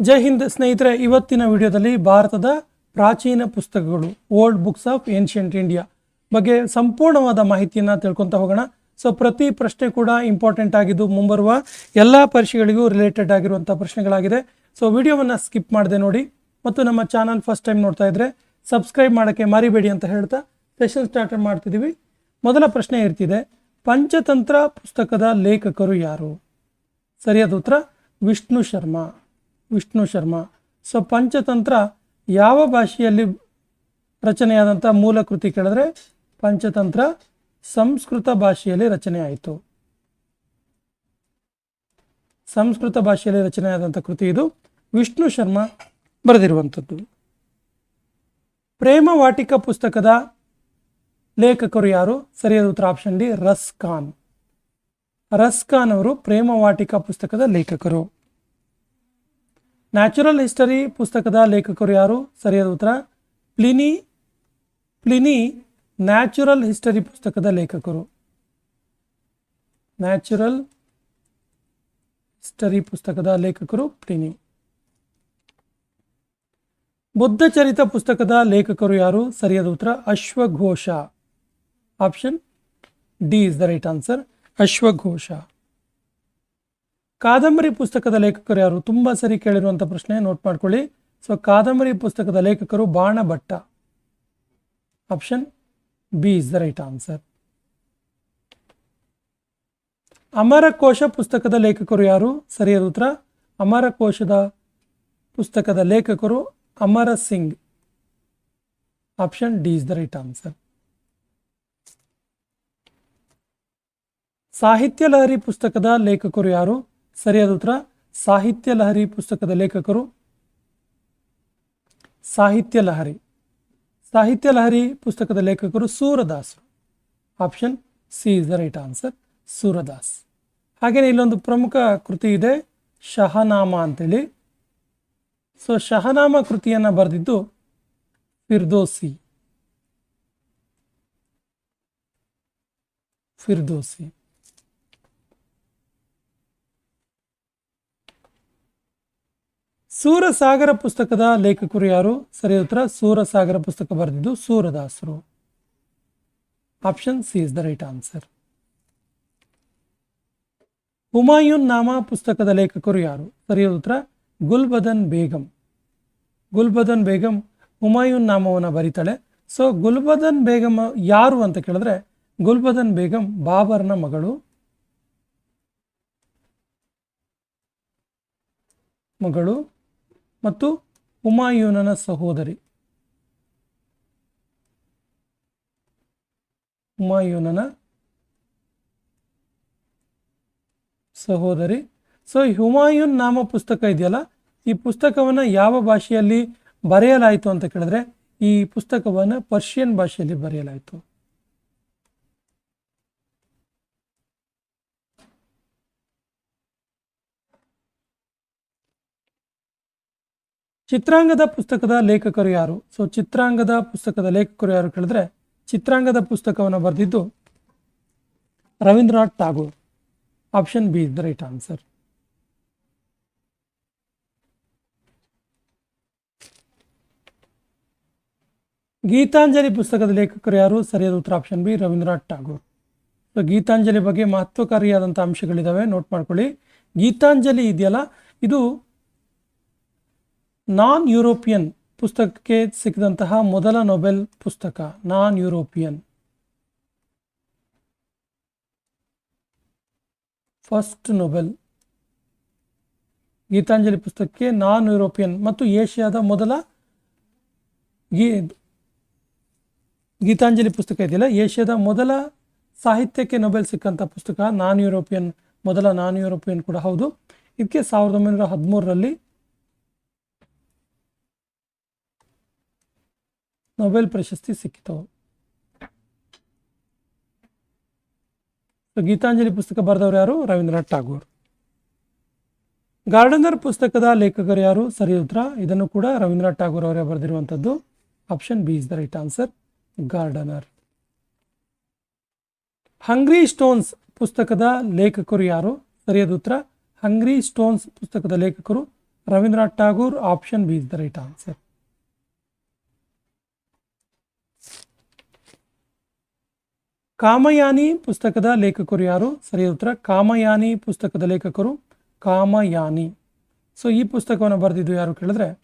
ಜೈ ಹಿಂದ್ ಸ್ನೇಹಿತರೆ, ಇವತ್ತಿನ ವಿಡಿಯೋದಲ್ಲಿ ಭಾರತದ ಪ್ರಾಚೀನ ಪುಸ್ತಕಗಳು, old books of ancient India ಬಗ್ಗೆ ಸಂಪೂರ್ಣವಾದ ಮಾಹಿತಿಯನ್ನು ತಿಳ್ಕೊತ ಹೋಗೋಣ. ಸೊ ಪ್ರತಿ ಪ್ರಶ್ನೆ ಕೂಡ ಇಂಪಾರ್ಟೆಂಟ್ ಆಗಿದ್ದು ಮುಂಬರುವ ಎಲ್ಲ ಪರೀಕ್ಷೆಗಳಿಗೂ ರಿಲೇಟೆಡ್ ಆಗಿರುವಂಥ ಪ್ರಶ್ನೆಗಳಾಗಿದೆ. ಸೊ ವಿಡಿಯೋವನ್ನು ಸ್ಕಿಪ್ ಮಾಡದೆ ನೋಡಿ. ಮತ್ತು ನಮ್ಮ ಚಾನಲ್ ಫಸ್ಟ್ ಟೈಮ್ ನೋಡ್ತಾ ಇದ್ರೆ ಸಬ್ಸ್ಕ್ರೈಬ್ ಮಾಡೋಕ್ಕೆ ಮರಿಬೇಡಿ ಅಂತ ಹೇಳ್ತಾ ಸೆಷನ್ ಸ್ಟಾರ್ಟ್ ಮಾಡ್ತಿದ್ದೀವಿ. ಮೊದಲ ಪ್ರಶ್ನೆ ಇರ್ತಿದೆ, ಪಂಚತಂತ್ರ ಪುಸ್ತಕದ ಲೇಖಕರು ಯಾರು? ಸರಿಯಾದ ಉತ್ತರ, ವಿಷ್ಣು ಶರ್ಮಾ. ವಿಷ್ಣು ಶರ್ಮಾ. ಸೊ ಪಂಚತಂತ್ರ ಯಾವ ಭಾಷೆಯಲ್ಲಿ ರಚನೆಯಾದಂಥ ಮೂಲ ಕೃತಿ ಕೇಳಿದ್ರೆ ಪಂಚತಂತ್ರ ಸಂಸ್ಕೃತ ಭಾಷೆಯಲ್ಲಿ ರಚನೆ ಆಯಿತು. ಸಂಸ್ಕೃತ ಭಾಷೆಯಲ್ಲಿ ರಚನೆಯಾದಂಥ ಕೃತಿ ಇದು. ವಿಷ್ಣು ಶರ್ಮಾ ಬರೆದಿರುವಂಥದ್ದು. ಪ್ರೇಮ ವಾಟಿಕ ಪುಸ್ತಕದ ಲೇಖಕರು ಯಾರು? ಸರಿಯಾದ ಉತ್ತರ ಆಪ್ಷನ್ ಡಿ ರಸ್ ಖಾನ್ ರಸ್ ಖಾನ್ ಅವರು ಪ್ರೇಮ ವಾಟಿಕ ಪುಸ್ತಕದ ಲೇಖಕರು. ನ್ಯಾಚುರಲ್ ಹಿಸ್ಟರಿ ಪುಸ್ತಕದ ಲೇಖಕರು ಯಾರು ಸರಿಯಾದ ಉತ್ತರ ಪ್ಲಿನಿ ಪ್ಲಿನಿ ನ್ಯಾಚುರಲ್ ಹಿಸ್ಟರಿ ಪುಸ್ತಕದ ಲೇಖಕರು ನ್ಯಾಚುರಲ್ ಹಿಸ್ಟರಿ ಪುಸ್ತಕದ ಲೇಖಕರು ಪ್ಲಿನಿ ಬುದ್ಧಚರಿತ ಪುಸ್ತಕದ ಲೇಖಕರು ಯಾರು ಸರಿಯಾದ ಉತ್ತರ ಅಶ್ವಘೋಷ option D is the right answer ಅಶ್ವಘೋಷ ಕಾದಂಬರಿ ಪುಸ್ತಕದ ಲೇಖಕರು ಯಾರು? ತುಂಬ ಸರಿ ಕೇಳಿರುವಂಥ ಪ್ರಶ್ನೆ ನೋಟ್ ಮಾಡ್ಕೊಳ್ಳಿ. ಸೊ ಕಾದಂಬರಿ ಪುಸ್ತಕದ ಲೇಖಕರು Banabhatta. Option B is the right answer Amarakosha ಪುಸ್ತಕದ ಲೇಖಕರು ಯಾರು? ಸರಿಯಾದ ಉತ್ತರ. ಅಮರಕೋಶದ ಪುಸ್ತಕದ ಲೇಖಕರು Amara Singh. Option D is the right answer Sahitya Lahari ಪುಸ್ತಕದ ಲೇಖಕರು ಯಾರು? ಸರಿಯಾದ ಉತ್ತರ, ಸಾಹಿತ್ಯ ಲಹರಿ ಪುಸ್ತಕದ ಲೇಖಕರು ಸಾಹಿತ್ಯ ಲಹರಿ. ಸಾಹಿತ್ಯ ಲಹರಿ ಪುಸ್ತಕದ ಲೇಖಕರು ಸೂರದಾಸರು option C, is the right answer, Surdas. ಹಾಗೆಯೇ ಇಲ್ಲೊಂದು ಪ್ರಮುಖ ಕೃತಿ ಇದೆ, ಶಹನಾಮ ಅಂತೇಳಿ. ಸೊ, ಶಹನಾಮ ಕೃತಿಯನ್ನು ಬರೆದಿದ್ದು ಫಿರ್ದೋಸಿ. ಫಿರ್ದೋಸಿ. ಸೂರಸಾಗರ ಪುಸ್ತಕದ ಲೇಖಕರು ಯಾರು? ಸರಿ ಉತ್ತರ, ಸೂರಸಾಗರ ಪುಸ್ತಕ ಬರೆದಿದ್ದು ಸೂರದಾಸರು. Option C is the right answer Humayun Nama ಪುಸ್ತಕದ ಲೇಖಕರು ಯಾರು? ಸರಿಯಾದ ಉತ್ತರ, ಗುಲ್ಬದನ್ ಬೇಗಂ. ಗುಲ್ಬದನ್ ಬೇಗಂ ಹುಮಾಯೂನ್ ನಾಮವನ್ನು ಬರೀತಾಳೆ. ಸೊ ಗುಲ್ಬದನ್ ಬೇಗಂ ಯಾರು ಅಂತ ಕೇಳಿದ್ರೆ, ಗುಲ್ಬದನ್ ಬೇಗಂ ಬಾಬರ್ನ ಮಗಳು. ಮಗಳು. ಮತ್ತು ಹುಮಾಯೂನನ ಸಹೋದರಿ. ಹುಮಾಯೂನನ ಸಹೋದರಿ. ಸೊ ಹುಮಾಯೂನ್ ನಾಮ ಪುಸ್ತಕ ಇದೆಯಲ್ಲ? ಈ ಪುಸ್ತಕವನ್ನು ಯಾವ ಭಾಷೆಯಲ್ಲಿ ಬರೆಯಲಾಯಿತು ಅಂತ ಕೇಳಿದ್ರೆ ಈ ಪುಸ್ತಕವನ್ನು ಪರ್ಷಿಯನ್ ಭಾಷೆಯಲ್ಲಿ ಬರೆಯಲಾಯಿತು. ಚಿತ್ರಾಂಗದ ಪುಸ್ತಕದ ಲೇಖಕರು ಯಾರು? ಸೊ ಚಿತ್ರಾಂಗದ ಪುಸ್ತಕದ ಲೇಖಕರು ಯಾರು ಕೇಳಿದ್ರೆ, ಚಿತ್ರಾಂಗದ ಪುಸ್ತಕವನ್ನು ಬರೆದಿದ್ದು Rabindranath Tagore option B is the right answer Gitanjali ಪುಸ್ತಕದ ಲೇಖಕರು ಯಾರು? ಸರಿಯಾದ ಉತ್ತರ option B Rabindranath Tagore so Gitanjali ಬಗ್ಗೆ ಮಹತ್ವಕಾರಿಯಾದಂಥ ಅಂಶಗಳಿದ್ದಾವೆ ನೋಟ್ ಮಾಡ್ಕೊಳ್ಳಿ. ಗೀತಾಂಜಲಿ ಇದೆಯಲ್ಲ? ಇದು ನಾನ್ ಯುರೋಪಿಯನ್ ಪುಸ್ತಕಕ್ಕೆ ಸಿಕ್ಕಿದಂತಹ ಮೊದಲ ನೊಬೆಲ್ ಪುಸ್ತಕ non European first Nobel. Gitanjali ಪುಸ್ತಕಕ್ಕೆ ನಾನ್ ಯುರೋಪಿಯನ್ ಮತ್ತು ಏಷ್ಯಾದ ಮೊದಲ ಗೀ ಗೀತಾಂಜಲಿ ಪುಸ್ತಕ ಇದೆಯಲ್ಲ, ಏಷ್ಯಾದ ಮೊದಲ ಸಾಹಿತ್ಯಕ್ಕೆ ನೊಬೆಲ್ ಸಿಕ್ಕಂಥ ಪುಸ್ತಕ ನಾನ್ ಯುರೋಪಿಯನ್ ಮೊದಲ ನಾನ್ ಯುರೋಪಿಯನ್ ಕೂಡ ಹೌದು. ಇದಕ್ಕೆ ಸಾವಿರದ ಒಂಬೈನೂರ ಹದಿಮೂರರಲ್ಲಿ ನೊಬೆಲ್ ಪ್ರಶಸ್ತಿ ಸಿಕ್ಕಿತು. ಗೀತಾಂಜಲಿ ಪುಸ್ತಕ ಬರೆದವರು ಯಾರು? ರವೀಂದ್ರನಾಥ್ ಟಾಗೋರ್ ಗಾರ್ಡನರ್ ಪುಸ್ತಕದ ಲೇಖಕರು ಯಾರು? ಸರಿ ಉತ್ತರ ಇದನ್ನು ಕೂಡ ರವೀಂದ್ರನಾಥ್ ಟಾಗೋರ್ ಅವರೇ ಬರೆದಿರುವಂಥದ್ದು. Option B is the right answer. Gardener. Hungry stones ಪುಸ್ತಕದ ಲೇಖಕರು ಯಾರು? ಸರಿಯಾದ ಉತ್ತರ ಹಂಗ್ರಿ ಸ್ಟೋನ್ಸ್ ಪುಸ್ತಕದ ಲೇಖಕರು Rabindranath Tagore option B is the right answer. Kamayani ಪುಸ್ತಕದ ಲೇಖಕರು ಯಾರು? ಸರಿ ಉತ್ತರ, ಕಾಮಯಾನಿ ಪುಸ್ತಕದ ಲೇಖಕರು ಕಾಮಯಾನಿ. ಸೊ ಈ ಪುಸ್ತಕವನ್ನು ಬರೆದಿದ್ದು ಯಾರು ಕೇಳಿದ್ರೆ?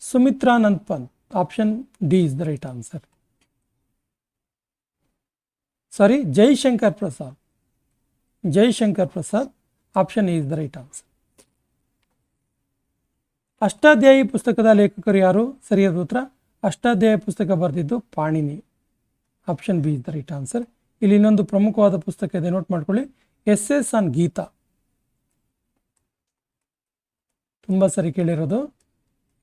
Sumitranand Pant option D is the right answer sorry Jaishankar Prasad Jaishankar Prasad option is the right answer Ashtadhyayi ಪುಸ್ತಕದ ಲೇಖಕರು ಯಾರು? ಸರಿಯಾದ ಉತ್ತರ ಅಷ್ಟಾಧ್ಯಾಯ ಪುಸ್ತಕ ಬರೆದಿದ್ದು Panini. Option B is the right answer. ಇಲ್ಲಿ ಇನ್ನೊಂದು ಪ್ರಮುಖವಾದ ಪುಸ್ತಕ ಇದೆ, ನೋಟ್ ಮಾಡ್ಕೊಳ್ಳಿ. Essays on Gita. ತುಂಬ ಸರಿ ಕೇಳಿರೋದು.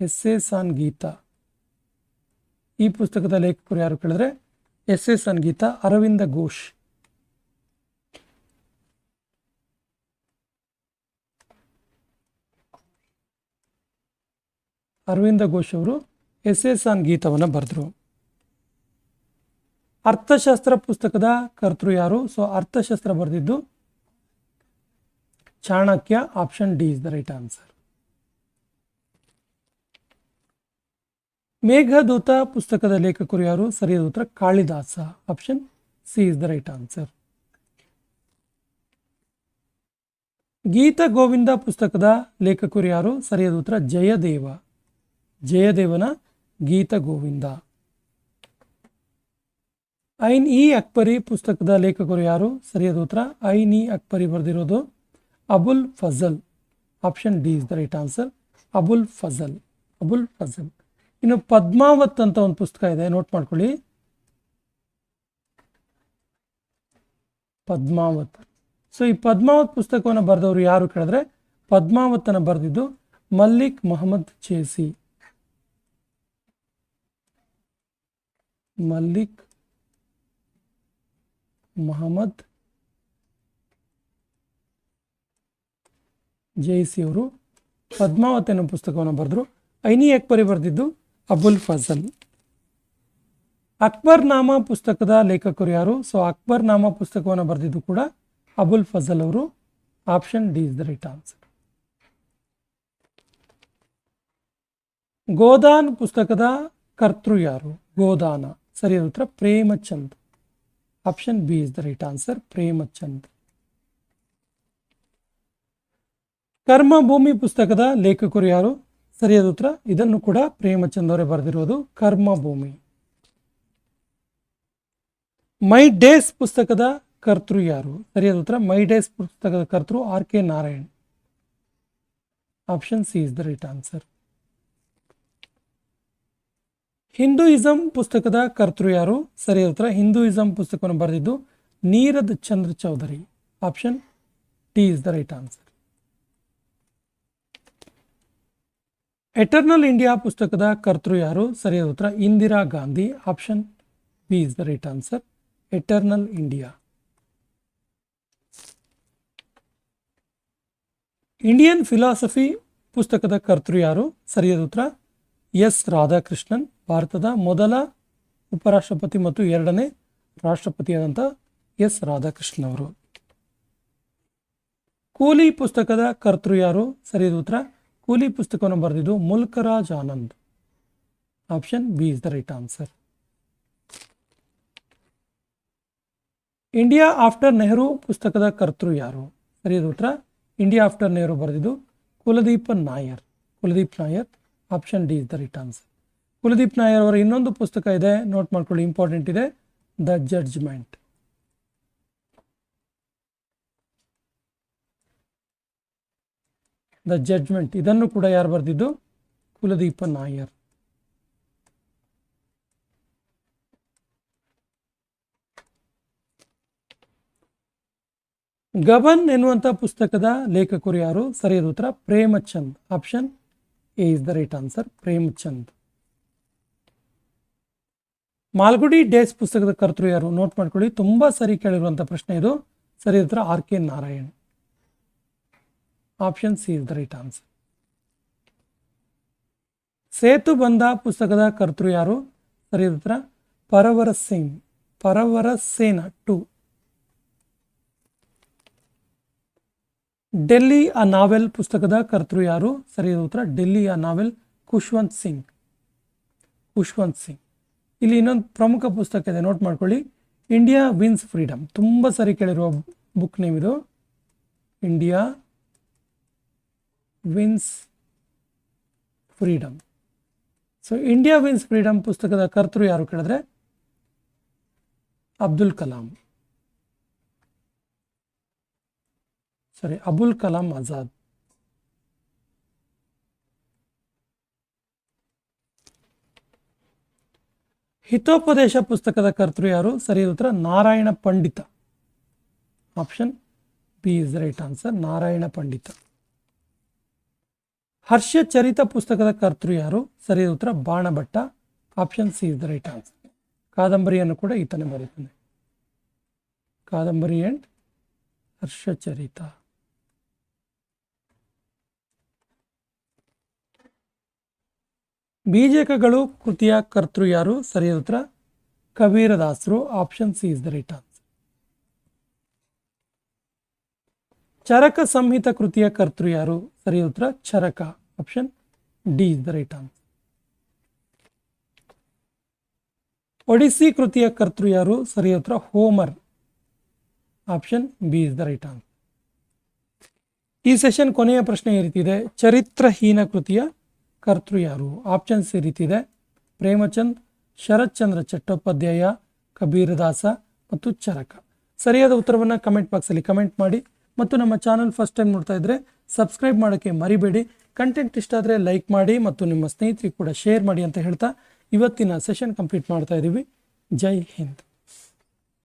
Essays on Gita. ಈ ಪುಸ್ತಕದ ಲೇಖಕರು ಯಾರು ಕೇಳಿದ್ರೆ? Essays on Gita, Aravinda Ghosh. Arvind Ghosh ಅವರು ಎಸ್ ಎಸ್ ಆನ್ ಗೀತವನ್ನು ಬರೆದರು. ಅರ್ಥಶಾಸ್ತ್ರ ಪುಸ್ತಕದ ಕರ್ತೃ ಯಾರು? ಸೊ ಅರ್ಥಶಾಸ್ತ್ರ ಬರೆದಿದ್ದು Chanakya option D is the right answer Meghaduta ಪುಸ್ತಕದ ಲೇಖಕರು ಯಾರು? ಸರಿಯಾದ ಉತ್ತರ Kalidasa. Option C is the right answer Gita Govinda ಪುಸ್ತಕದ ಲೇಖಕರು ಯಾರು? ಸರಿಯಾದ ಉತ್ತರ ಜಯದೇವ. ಜಯದೇವನ ಗೀತ ಗೋವಿಂದ. ಐನ್ ಇ ಅಕ್ಬರಿ ಪುಸ್ತಕದ ಲೇಖಕರು ಯಾರು? ಸರಿಯಾದ ಉತ್ತರ, Ain E Akbari ಬರೆದಿರೋದು Abul Fazal. Option D is the right answer Abul Fazal. Abul Fazal. ಇನ್ನು ಪದ್ಮಾವತ್ ಅಂತ ಒಂದು ಪುಸ್ತಕ ಇದೆ ನೋಟ್ ಮಾಡ್ಕೊಳ್ಳಿ. ಪದ್ಮಾವತ್. ಸೊ ಈ ಪದ್ಮಾವತ್ ಪುಸ್ತಕವನ್ನು ಬರೆದವರು ಯಾರು ಕೇಳಿದ್ರೆ ಪದ್ಮಾವತನ ಬರೆದಿದ್ದು ಮಲ್ಲಿಕ್ ಮೊಹಮ್ಮದ್ ಚೇಸಿ. ಮಲ್ಲಿಕ್ ಮೊಹಮ್ಮದ್ ಜೈಸಿ ಅವರು ಪದ್ಮಾವತಿ ಅನ್ನೋ ಪುಸ್ತಕವನ್ನು ಬರೆದ್ರು. ಐನಿ ಅಕ್ಬರಿ ಬರೆದಿದ್ದು ಅಬುಲ್ ಫಜಲ್. ಅಕ್ಬರ್ ನಾಮ ಪುಸ್ತಕದ ಲೇಖಕರು ಯಾರು? ಸೊ ಅಕ್ಬರ್ ನಾಮ ಪುಸ್ತಕವನ್ನು ಬರೆದಿದ್ದು ಕೂಡ ಅಬುಲ್ ಫಜಲ್ ಅವರು. Option D is the right answer Godan ಪುಸ್ತಕದ ಕರ್ತೃ ಯಾರು? ಗೋದಾನ. ಸರಿಯಾದ ಉತ್ತರ Premchand. Option B is the right answer Premchand Karmabhoomi ಪುಸ್ತಕದ ಲೇಖಕರು ಯಾರು ಸರಿಯಾದ ಉತ್ತರ ಇದನ್ನು ಕೂಡ ಪ್ರೇಮಚಂದ್ ಅವರೇ ಬರೆದಿರುವುದು ಕರ್ಮಭೂಮಿ ಮೈ ಡೇಸ್ ಪುಸ್ತಕದ ಕರ್ತೃ ಯಾರು ಸರಿಯಾದ ಉತ್ತರ ಮೈ ಡೇಸ್ ಪುಸ್ತಕದ ಕರ್ತೃ R K Narayan option C is the right answer Hinduism ಪುಸ್ತಕದ ಕರ್ತೃ ಯಾರು? ಸರಿಯಾದ ಉತ್ತರ ಹಿಂದೂಯಿಸಂ ಪುಸ್ತಕವನ್ನು ಬರೆದಿದ್ದು Nirad Chandra Chaudhuri. Option T is the right answer eternal India ಪುಸ್ತಕದ ಕರ್ತೃ ಯಾರು? ಸರಿಯಾದ ಉತ್ತರ Indira Gandhi. Option B is the right answer eternal India Indian philosophy ಪುಸ್ತಕದ ಕರ್ತೃ ಯಾರು? ಸರಿಯಾದ ಉತ್ತರ ಎಸ್ ರಾಧಾಕೃಷ್ಣನ್ ಭಾರತದ ಮೊದಲ ಉಪರಾಷ್ಟ್ರಪತಿ ಮತ್ತು ಎರಡನೇ ರಾಷ್ಟ್ರಪತಿಯಾದಂಥ ಎಸ್ ರಾಧಾಕೃಷ್ಣನ್ ಅವರು. ಕೂಲಿ ಪುಸ್ತಕದ ಕರ್ತೃ ಯಾರು? ಸರಿಯಾದ ಉತ್ತರ, ಕೂಲಿ ಪುಸ್ತಕವನ್ನು ಬರೆದಿದ್ದು Mulkraj Anand. Option B is the right answer. India after Nehru ಪುಸ್ತಕದ ಕರ್ತೃ ಯಾರು? ಸರಿಯಾದ ಉತ್ತರ, ಇಂಡಿಯಾ ಆಫ್ಟರ್ ನೆಹರು ಬರೆದಿದ್ದು Kuldeep Nayar, Kuldeep Nayar. Option D is the right answer. Kuldeep Nayar ಅವರ ಇನ್ನೊಂದು ಪುಸ್ತಕ ಇದೆ. ನೋಟ್ ಮಾಡ್ಕೊಳ್ಳಿ, ಇಂಪಾರ್ಟೆಂಟ್ ಇದೆ. The judgment. The judgment. ಇದನ್ನು ಕೂಡ ಯಾರು ಬರೆದಿದ್ದು? ಕುಲದೀಪ ನಾಯರ್. ಗಬನ್ ಎನ್ನುವಂಥ ಪುಸ್ತಕದ ಲೇಖಕರು ಯಾರು? ಸರಿಯಾದ ಉತ್ತರ, Premchand. Option A is the right answer Premchand Malgudi days ಪುಸ್ತಕದ ಕರ್ತೃ ಯಾರು? ನೋಟ್ ಮಾಡ್ಕೊಳ್ಳಿ. ತುಂಬ ಸರಿ ಕೇಳಿರುವಂಥ ಪ್ರಶ್ನೆ ಇದು. ಸರಿಯಾದ ಉತ್ತರ R K Narayan. Option C is the right answer Setubandha ಪುಸ್ತಕದ ಕರ್ತೃ ಯಾರು? ಸರಿ ಉತ್ತರ Pravarasena. Pravarasena two. Delhi a novel ಪುಸ್ತಕದ ಕರ್ತೃ ಯಾರು? ಸರಿಯಾದ ಉತ್ತರ, ಡೆಲ್ಲಿ ಅ ನಾವೆಲ್ ಖುಷ್ವಂತ್ ಸಿಂಗ್. ಖುಷ್ವಂತ್ ಸಿಂಗ್. ಇಲ್ಲಿ ಇನ್ನೊಂದು ಪ್ರಮುಖ ಪುಸ್ತಕ ಇದೆ, ನೋಟ್ ಮಾಡ್ಕೊಳ್ಳಿ. ಇಂಡಿಯಾ ವಿನ್ಸ್ ಫ್ರೀಡಮ್ ತುಂಬ ಸರಿ ಕೇಳಿರುವ ಬುಕ್ ನೇಮ್ ಇದು India wins freedom so India wins freedom ಪುಸ್ತಕದ ಕರ್ತೃ ಯಾರು ಕೇಳಿದ್ರೆ? ಅಬ್ದುಲ್ ಕಲಾಂ. ಸಾರಿ ಅಬುಲ್ ಕಲಾಂ ಆಜಾದ್ ಹಿತೋಪದೇಶ ಪುಸ್ತಕದ ಕರ್ತೃ ಯಾರು ಸರಿಯಾದ ಉತ್ತರ Narayana Pandita option B is right answer Narayana Pandita Harshacharita ಪುಸ್ತಕದ ಕರ್ತೃ ಯಾರು ಸರಿಯಾದ ಉತ್ತರ Banabhatta option C is the right answer ಕಾದಂಬರಿಯನ್ನು ಕೂಡ ಈತನೇ ಬರೀತಾನೆ ಕಾದಂಬರಿ ಅಂಡ್ ಹರ್ಷಚರಿತ ಬೀಜಕಗಳು ಕೃತಿಯ ಕರ್ತೃ ಯಾರು? ಸರಿಯಾದ ಉತ್ತರ, ಕಬೀರದಾಸರು option C is the right answer Charaka Samhita ಕೃತಿಯ ಕರ್ತೃ ಯಾರು? ಸರಿಯಾದ ಉತ್ತರ, Charaka. Option D is the right answer Odyssey ಕೃತಿಯ ಕರ್ತೃ ಯಾರು? ಸರಿಯಾದ ಉತ್ತರ, Homer. Option B is the right answer ಈ ಸೆಷನ್ ಕೊನೆಯ ಪ್ರಶ್ನೆ ಈ ರೀತಿ ಇದೆ ಚರಿತ್ರಹೀನ ಕೃತಿಯ ಕರ್ತೃ ಯಾರು? ಆಪ್ಷನ್ಸ್ ಈ ರೀತಿ ಇದೆ. ಪ್ರೇಮಚಂದ್, ಶರತ್ಚಂದ್ರ ಚಟ್ಟೋಪಾಧ್ಯಾಯ ಕಬೀರದಾಸ ಮತ್ತು ಚರಕ. ಸರಿಯಾದ ಉತ್ತರವನ್ನು ಕಮೆಂಟ್ ಬಾಕ್ಸಲ್ಲಿ ಕಮೆಂಟ್ ಮಾಡಿ. ಮತ್ತು ನಮ್ಮ ಚಾನಲ್ ಫಸ್ಟ್ ಟೈಮ್ ನೋಡ್ತಾ ಇದ್ದರೆ ಸಬ್ಸ್ಕ್ರೈಬ್ ಮಾಡೋಕ್ಕೆ ಮರಿಬೇಡಿ. ಕಂಟೆಂಟ್ ಇಷ್ಟ ಆದರೆ ಲೈಕ್ ಮಾಡಿ ಮತ್ತು ನಿಮ್ಮ ಸ್ನೇಹಿತರಿಗೆ ಕೂಡ ಶೇರ್ ಮಾಡಿ ಅಂತ ಹೇಳ್ತಾ ಇವತ್ತಿನ ಸೆಷನ್ ಕಂಪ್ಲೀಟ್ ಮಾಡ್ತಾ ಇದ್ದೀವಿ ಜೈ ಹಿಂದ್.